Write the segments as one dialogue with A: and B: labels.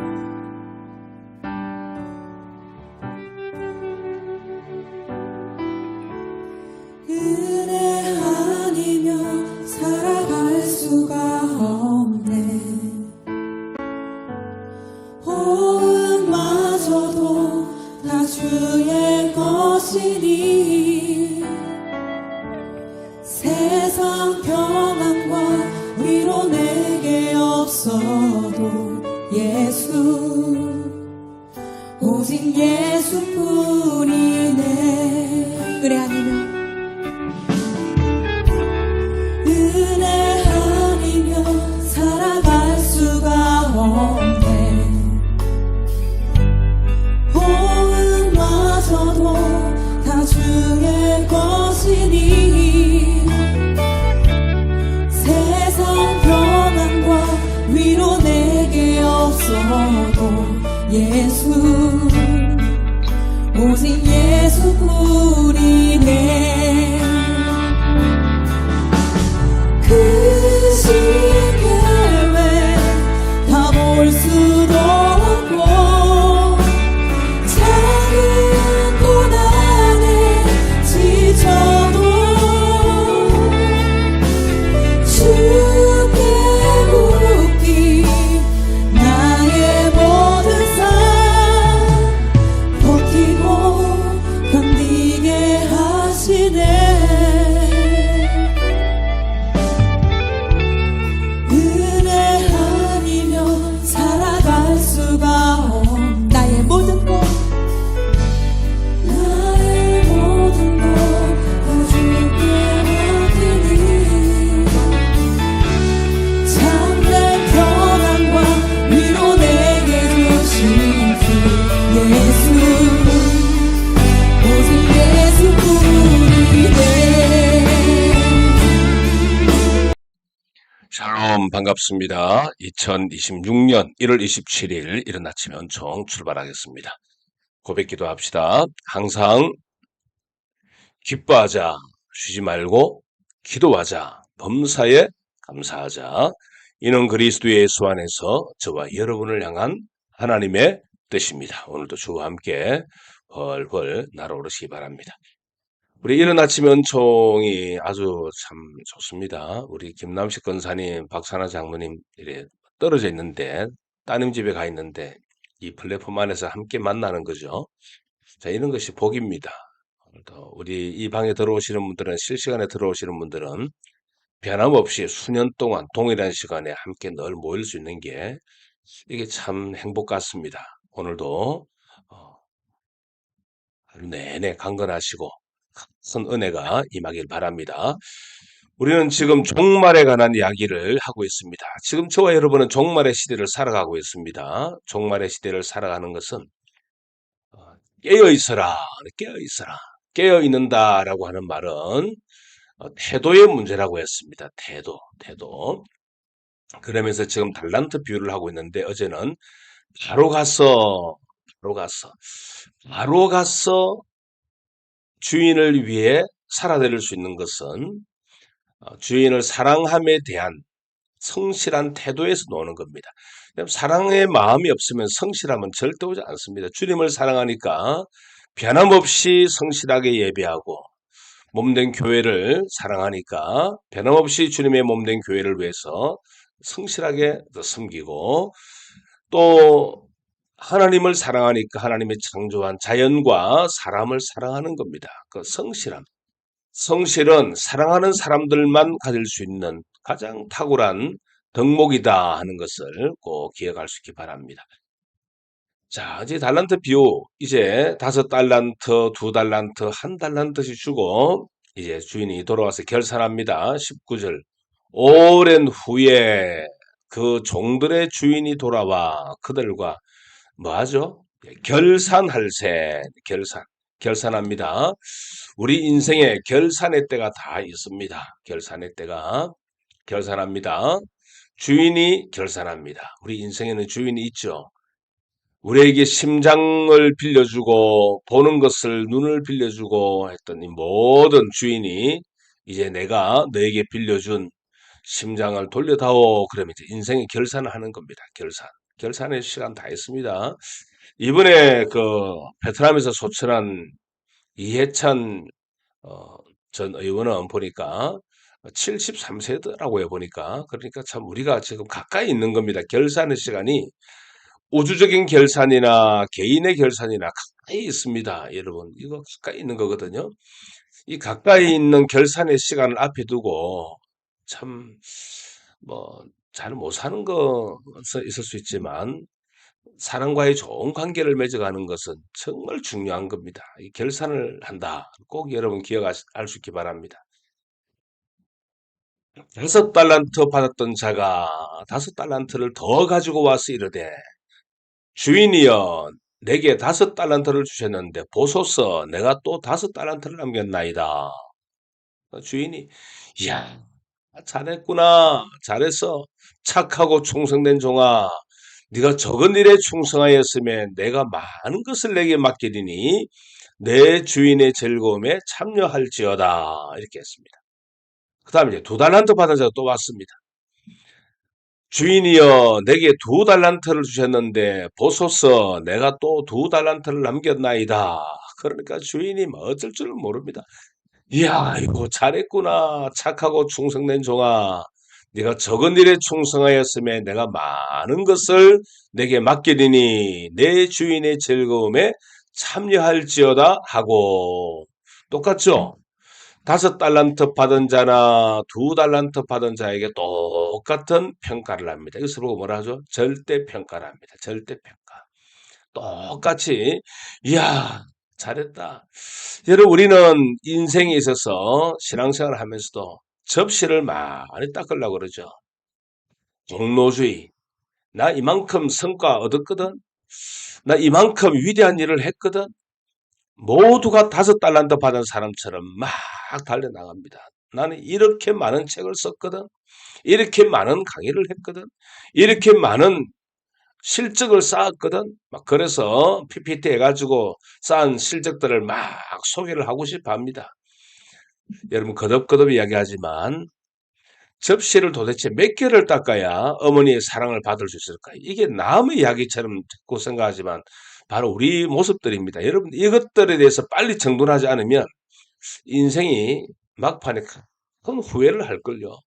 A: 은 오직 예수뿐이네. 은혜 아니면
B: 반갑습니다. 2026년 1월 27일 이른 아침 연총 출발하겠습니다. 고백 기도 합시다. 항상 기뻐하자, 쉬지 말고 기도하자, 범사에 감사하자. 이는 그리스도 예수 안에서 저와 여러분을 향한 하나님의 뜻입니다. 오늘도 주와 함께 훨훨 날아오르시기 바랍니다. 우리 이른 아침 연총이 아주 참 좋습니다. 우리 김남식 권사님, 박사나 장모님 이래 떨어져 있는데 따님 집에 가 있는데 이 플랫폼 안에서 함께 만나는 거죠. 자, 이런 것이 복입니다. 오늘도 우리 이 방에 들어오시는 분들은 실시간에 들어오시는 분들은 변함없이 수년 동안 동일한 시간에 함께 늘 모일 수 있는 게 이게 참 행복 같습니다. 오늘도 어, 하루 내내 강건하시고 큰 은혜가 임하길 바랍니다. 우리는 지금 종말에 관한 이야기를 하고 있습니다. 지금 저와 여러분은 종말의 시대를 살아가고 있습니다. 종말의 시대를 살아가는 것은 어, 깨어 있어라, 깨어 있어라, 깨어 있는다라고 하는 말은 어, 태도의 문제라고 했습니다. 태도, 태도. 그러면서 지금 달란트 비유를 하고 있는데 어제는 바로 가서, 바로 가서, 바로 가서 주인을 위해 살아내릴 수 있는 것은 어, 주인을 사랑함에 대한 성실한 태도에서 노는 겁니다. 사랑의 마음이 없으면 성실함은 절대 오지 않습니다. 주님을 사랑하니까 변함없이 성실하게 예배하고 몸된 교회를 사랑하니까 변함없이 주님의 몸된 교회를 위해서 성실하게 섬기고 또 하나님을 사랑하니까 하나님의 창조한 자연과 사람을 사랑하는 겁니다. 그 성실함. 성실은 사랑하는 사람들만 가질 수 있는 가장 탁월한 덕목이다 하는 것을 꼭 기억할 수 있기 바랍니다. 자, 이제 달란트 비유, 이제 다섯 달란트, 두 달란트, 한 달란트씩 주고, 이제 주인이 돌아와서 결산합니다. 19절. 오랜 후에 그 종들의 주인이 돌아와 그들과 뭐 하죠? 결산할세, 결산, 결산합니다. 우리 인생에 결산의 때가 다 있습니다. 결산의 때가 결산합니다. 주인이 결산합니다. 우리 인생에는 주인이 있죠. 우리에게 심장을 빌려주고 보는 것을 눈을 빌려주고 했던 이 모든 주인이 이제 내가 너에게 빌려준 심장을 돌려다오 그러면 이제 인생의 결산을 하는 겁니다. 결산. 결산의 시간 다 했습니다. 이번에 그 베트남에서 소천한 이해찬 어, 전 의원은 보니까 73세더라고요, 보니까. 그러니까 참 우리가 지금 가까이 있는 겁니다. 결산의 시간이 우주적인 결산이나 개인의 결산이나 가까이 있습니다. 여러분, 이거 가까이 있는 거거든요. 이 가까이 있는 결산의 시간을 앞에 두고 참, 뭐, 잘 못 사는 거 있을 수 있지만 사람과의 좋은 관계를 맺어가는 것은 정말 중요한 겁니다. 이 결산을 한다. 꼭 여러분 기억할 수 있기 바랍니다. 다섯 달란트 받았던 자가 다섯 달란트를 더 가지고 와서 이르되 주인이여 내게 다섯 달란트를 주셨는데 보소서 내가 또 다섯 달란트를 남겼나이다. 주인이 이야 잘했구나 잘했어 착하고 충성된 종아 네가 적은 일에 충성하였으면 내가 많은 것을 내게 맡기리니 내 주인의 즐거움에 참여할지어다 이렇게 했습니다. 그 다음에 두 달란트 받은 자가 또 왔습니다. 주인이여 내게 두 달란트를 주셨는데 보소서 내가 또 두 달란트를 남겼나이다. 그러니까 주인이 뭐 어쩔 줄 모릅니다. 이야 이거 잘했구나 착하고 충성된 종아 네가 적은 일에 충성하였음에 내가 많은 것을 내게 맡기리니 내 주인의 즐거움에 참여할지어다 하고 똑같죠? 다섯 달란트 받은 자나 두 달란트 받은 자에게 똑같은 평가를 합니다. 이것을 보고 뭐라 하죠? 절대평가를 합니다. 절대평가. 똑같이 이야 잘했다. 여러분 우리는 인생에 있어서 신앙생활을 하면서도 접시를 많이 닦으려고 그러죠. 종로주의. 나 이만큼 성과 얻었거든. 나 이만큼 위대한 일을 했거든. 모두가 다섯 달란트 받은 사람처럼 막 달려나갑니다. 나는 이렇게 많은 책을 썼거든. 이렇게 많은 강의를 했거든. 이렇게 많은 실적을 쌓았거든. 막 그래서 PPT 해가지고 쌓은 실적들을 막 소개를 하고 싶어 합니다. 여러분 거듭거듭 이야기하지만 접시를 도대체 몇 개를 닦아야 어머니의 사랑을 받을 수 있을까? 이게 남의 이야기처럼 듣고 생각하지만 바로 우리 모습들입니다. 여러분 이것들에 대해서 빨리 정돈하지 않으면 인생이 막판에 큰 후회를 할걸요.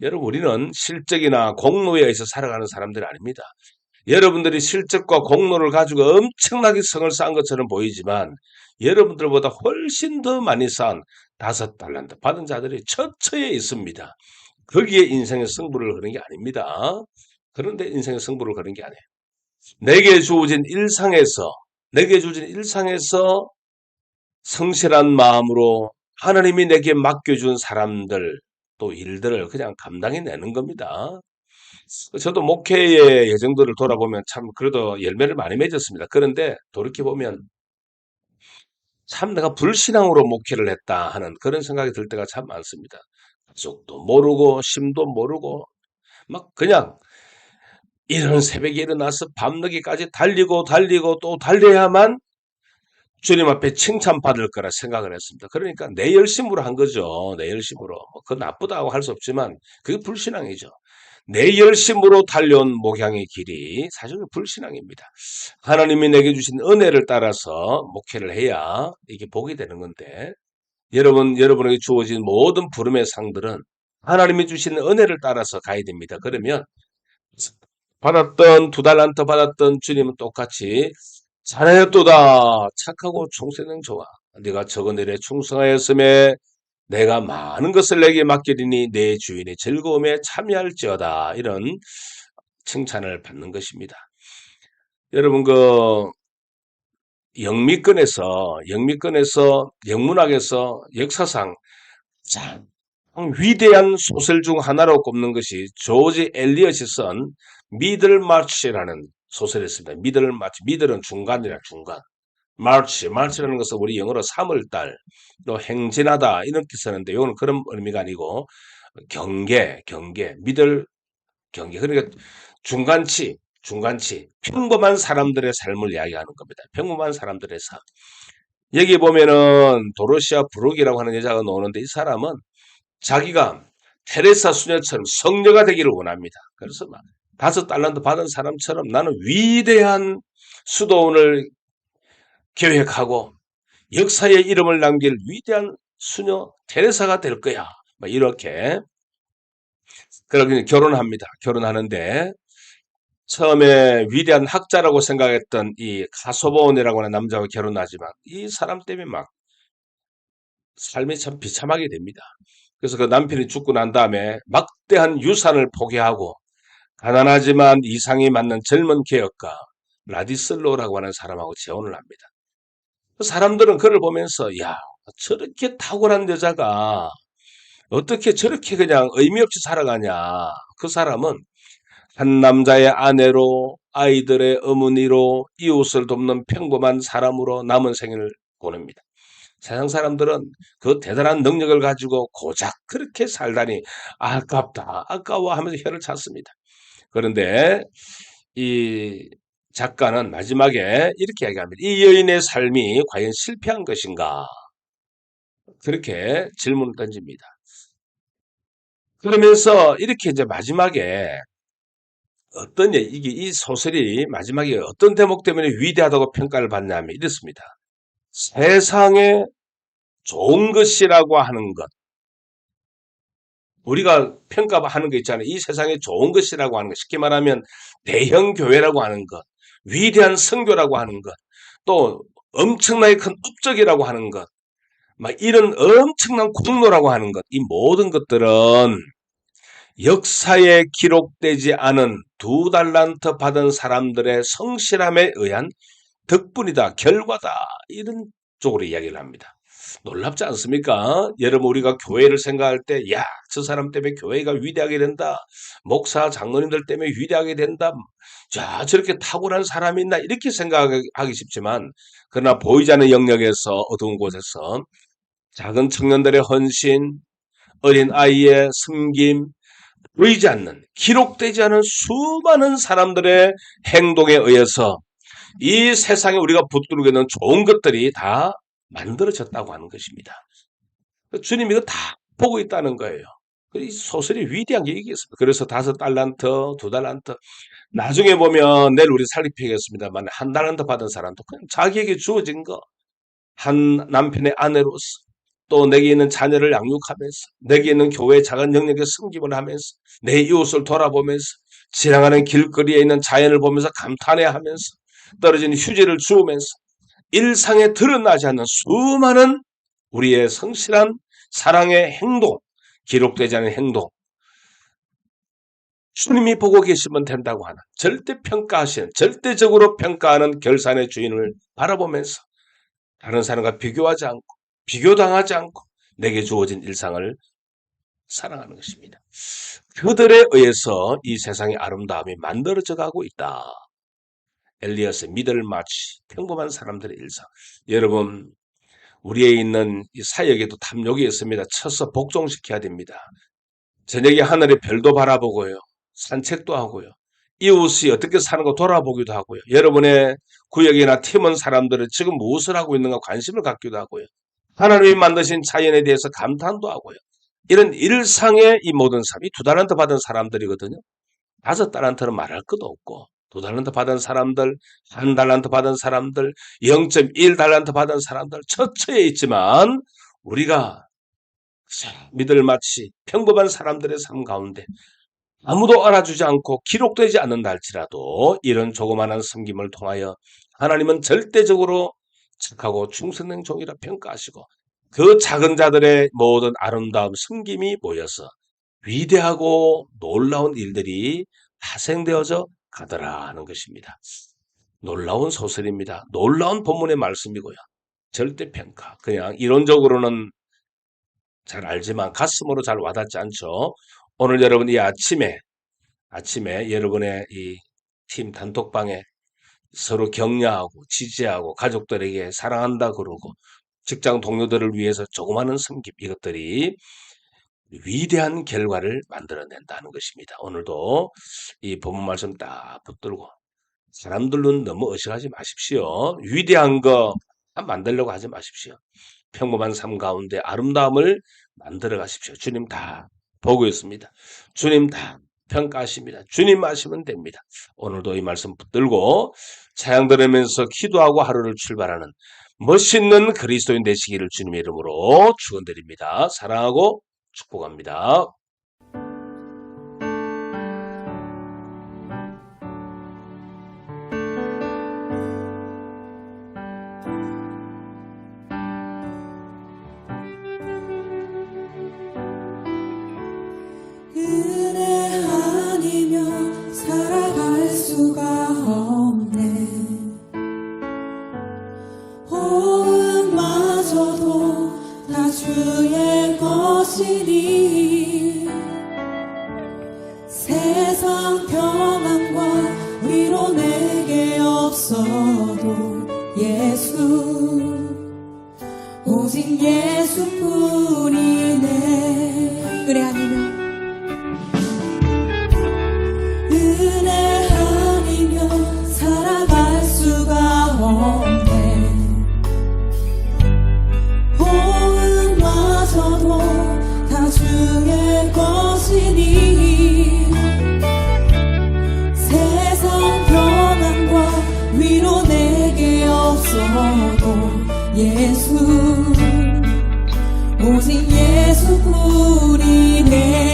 B: 여러분 우리는 실적이나 공로에 의해서 살아가는 사람들이 아닙니다. 여러분들이 실적과 공로를 가지고 엄청나게 성을 쌓은 것처럼 보이지만 여러분들보다 훨씬 더 많이 쌓은 다섯 달란트 받은 자들이 처처에 있습니다. 거기에 인생의 승부를 거는 게 아닙니다. 그런데 인생의 승부를 거는 게 아니에요. 내게 주어진 일상에서 내게 주어진 일상에서 성실한 마음으로 하나님이 내게 맡겨준 사람들 또 일들을 그냥 감당해 내는 겁니다. 저도 목회의 예정들을 돌아보면 참 그래도 열매를 많이 맺었습니다. 그런데 돌이켜보면 참 내가 불신앙으로 목회를 했다 하는 그런 생각이 들 때가 참 많습니다. 가족도 모르고 심도 모르고 막 그냥 이런 새벽에 일어나서 밤늦게까지 달리고 달리고 또 달려야만 주님 앞에 칭찬받을 거라 생각을 했습니다. 그러니까 내 열심으로 한 거죠. 내 열심으로. 그 나쁘다고 할 수 없지만 그게 불신앙이죠. 내 열심으로 달려온 목양의 길이 사실은 불신앙입니다. 하나님이 내게 주신 은혜를 따라서 목회를 해야 이게 복이 되는 건데 여러분 여러분에게 주어진 모든 부름의 상들은 하나님이 주신 은혜를 따라서 가야 됩니다. 그러면 받았던 두 달란트 받았던 주님은 똑같이 잘하였도다 착하고 충성된 좋아 네가 적은 일에 충성하였음에 내가 많은 것을 내게 맡기리니 내 주인의 즐거움에 참여할지어다. 이런 칭찬을 받는 것입니다. 여러분 그 영미권에서 영미권에서 영문학에서 역사상 가장 위대한 소설 중 하나로 꼽는 것이 조지 엘리엇이 쓴 미들마치라는 소설이었습니다. 미들마치 미들은 중간이라 중간. 마르치, 마르치라는 것은 우리 영어로 3월달, 또 행진하다 이렇게 쓰는데 이거는 그런 의미가 아니고 경계, 경계, 미들 경계. 그러니까 중간치, 중간치, 평범한 사람들의 삶을 이야기하는 겁니다. 평범한 사람들의 삶. 여기 보면은 도로시아 브룩이라고 하는 여자가 나오는데 이 사람은 자기가 테레사 수녀처럼 성녀가 되기를 원합니다. 그래서 막 다섯 달란트 받은 사람처럼 나는 위대한 수도원을 계획하고 역사의 이름을 남길 위대한 수녀 테레사가 될 거야. 막 이렇게 그러게 결혼합니다. 결혼하는데 처음에 위대한 학자라고 생각했던 이 가소보온이라고 하는 남자와 결혼하지만 이 사람 때문에 막 삶이 참 비참하게 됩니다. 그래서 그 남편이 죽고 난 다음에 막대한 유산을 포기하고 가난하지만 이상이 맞는 젊은 개혁가 라디슬로라고 하는 사람하고 재혼을 합니다. 그 사람들은 그를 보면서 야 저렇게 탁월한 여자가 어떻게 저렇게 그냥 의미 없이 살아가냐. 그 사람은 한 남자의 아내로 아이들의 어머니로 이웃을 돕는 평범한 사람으로 남은 생을 보냅니다. 세상 사람들은 그 대단한 능력을 가지고 고작 그렇게 살다니 아깝다, 아까워 하면서 혀를 찼습니다. 그런데 이 작가는 마지막에 이렇게 얘기합니다. 이 여인의 삶이 과연 실패한 것인가? 그렇게 질문을 던집니다. 그러면서 이렇게 이제 마지막에 어떤 얘기- 이게 이 소설이 마지막에 어떤 대목 때문에 위대하다고 평가를 받냐면 이렇습니다. 세상에 좋은 것이라고 하는 것. 우리가 평가하는 거 있잖아요. 이 세상에 좋은 것이라고 하는 것. 쉽게 말하면 대형 교회라고 하는 것. 위대한 선교라고 하는 것. 또 엄청나게 큰 업적이라고 하는 것. 막 이런 엄청난 공로라고 하는 것. 이 모든 것들은 역사에 기록되지 않은 두 달란트 받은 사람들의 성실함에 의한 덕분이다, 결과다. 이런 쪽으로 이야기를 합니다. 놀랍지 않습니까? 여러분, 우리가 교회를 생각할 때, 야, 저 사람 때문에 교회가 위대하게 된다. 목사, 장로님들 때문에 위대하게 된다. 자, 저렇게 탁월한 사람이 있나? 이렇게 생각하기 쉽지만, 그러나 보이지 않는 영역에서, 어두운 곳에서, 작은 청년들의 헌신, 어린 아이의 섬김, 보이지 않는, 기록되지 않은 수많은 사람들의 행동에 의해서 이 세상에 우리가 붙들고 있는 좋은 것들이 다 만들어졌다고 하는 것입니다. 주님 이거 다 보고 있다는 거예요. 이 소설이 위대한 게 얘기했습니다. 그래서 다섯 달란트, 두 달란트. 나중에 보면 내일 우리 살피겠습니다만 한 달란트 받은 사람도 그냥 자기에게 주어진 거. 한 남편의 아내로서 또 내게 있는 자녀를 양육하면서 내게 있는 교회 작은 영역에 섬김을 하면서 내 이웃을 돌아보면서 지나가는 길거리에 있는 자연을 보면서 감탄해 하면서 떨어진 휴지를 주우면서 일상에 드러나지 않는 수많은 우리의 성실한 사랑의 행동, 기록되지 않은 행동, 주님이 보고 계시면 된다고 하는 절대 평가하시는, 절대적으로 평가하는 결산의 주인을 바라보면서 다른 사람과 비교하지 않고, 비교당하지 않고, 내게 주어진 일상을 사랑하는 것입니다. 그들에 의해서 이 세상의 아름다움이 만들어져 가고 있다. 엘리아스의 미들마치, 평범한 사람들의 일상. 여러분, 우리에 있는 이 사역에도 탐욕이 있습니다. 쳐서 복종시켜야 됩니다. 저녁에 하늘의 별도 바라보고요. 산책도 하고요. 이웃이 어떻게 사는 거 돌아보기도 하고요. 여러분의 구역이나 팀원 사람들은 지금 무엇을 하고 있는가 관심을 갖기도 하고요. 하나님이 만드신 자연에 대해서 감탄도 하고요. 이런 일상의 이 모든 삶이 두 달란트 받은 사람들이거든요. 다섯 달란트는 말할 것도 없고 두 달란트 받은 사람들, 한 달란트 받은 사람들, 0.1 달란트 받은 사람들 처처에 있지만 우리가 믿을 마치 평범한 사람들의 삶 가운데 아무도 알아주지 않고 기록되지 않는다 할지라도 이런 조그마한 섬김을 통하여 하나님은 절대적으로 착하고 충성된 종이라 평가하시고 그 작은 자들의 모든 아름다움 섬김이 모여서 위대하고 놀라운 일들이 파생되어져 가더라 하는 것입니다. 놀라운 소설입니다. 놀라운 본문의 말씀이고요. 절대 평가. 그냥 이론적으로는 잘 알지만 가슴으로 잘 와닿지 않죠. 오늘 여러분 이 아침에 아침에 여러분의 이 팀 단톡방에 서로 격려하고 지지하고 가족들에게 사랑한다 그러고 직장 동료들을 위해서 조그마한 섬김 이것들이 위대한 결과를 만들어낸다는 것입니다. 오늘도 이 본문 말씀 딱 붙들고 사람들은 너무 의식하지 마십시오. 위대한 거 만들려고 하지 마십시오. 평범한 삶 가운데 아름다움을 만들어 가십시오. 주님 다 보고 있습니다. 주님 다 평가하십니다. 주님 아시면 됩니다. 오늘도 이 말씀 붙들고 찬양 들으면서 기도하고 하루를 출발하는 멋있는 그리스도인 되시기를 주님의 이름으로 축원드립니다. 사랑하고 축복합니다.
A: Jesus, use Jesus por.